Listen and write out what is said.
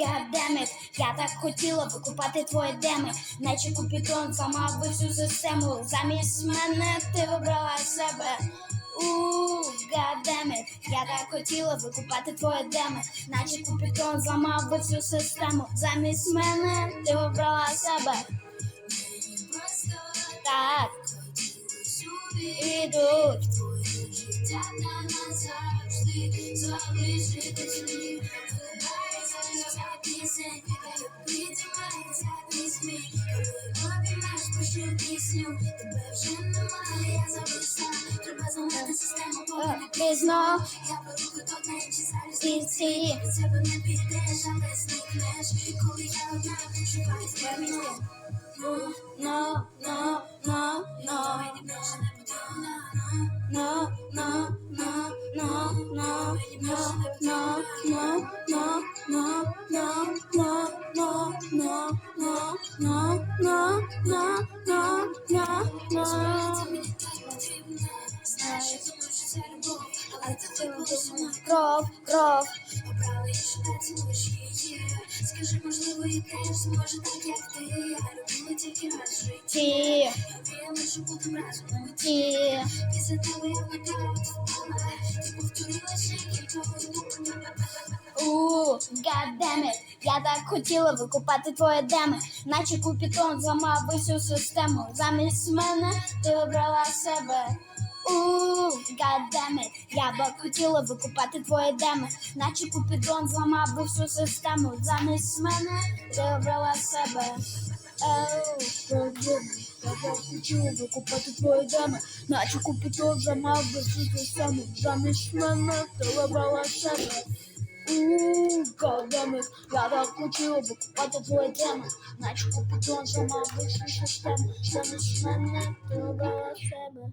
гадемит, я так хотіла викупати твої деми, наче купітон зламав би всю систему. Замість мене ти вибрала себе. Ууу, я так хотіла викупати твої деми, наче купітон зламав би всю систему. Замість мене ти вибрала себе. Так, ідуть. Життя та назавжди залишитись пісню, тебе вже немає, я зависла, треба зламати систему, поки не Пізно я беру куток на інші залізні пісні. від себе не підеш, але зникнеш, коли я одна відчуваю тебе місце. No, no, no, no, Мені більше не потрібно, no, no, no, no, no, no, no, no, no, no, no, no, no, no, no, no, no, no, no, на, на, на, на, на. Кров, кров. Скажи, можливо, і теж зможе так, як ти. Я любила тільки раз в житті. Я що будемо разом на меті. Після тебе я вмикала, ти повторилася кілька годин. Хотіла викупати твої деми, наче купітон зламав всю систему. Замість мене ти вибрала себе. Ууу, гаддемит, я б хотіла викупати твої деми, наче купідон зламав всю систему. Замість мене ти обрала себе. Я б хотіла викупати твої деми, наче купідон зламав всю систему. Замість мене ти вибрала себе. Ууу, гадамит, хотіли б купати твоє теми, наче купить сама вища система, що не мене, ти себе.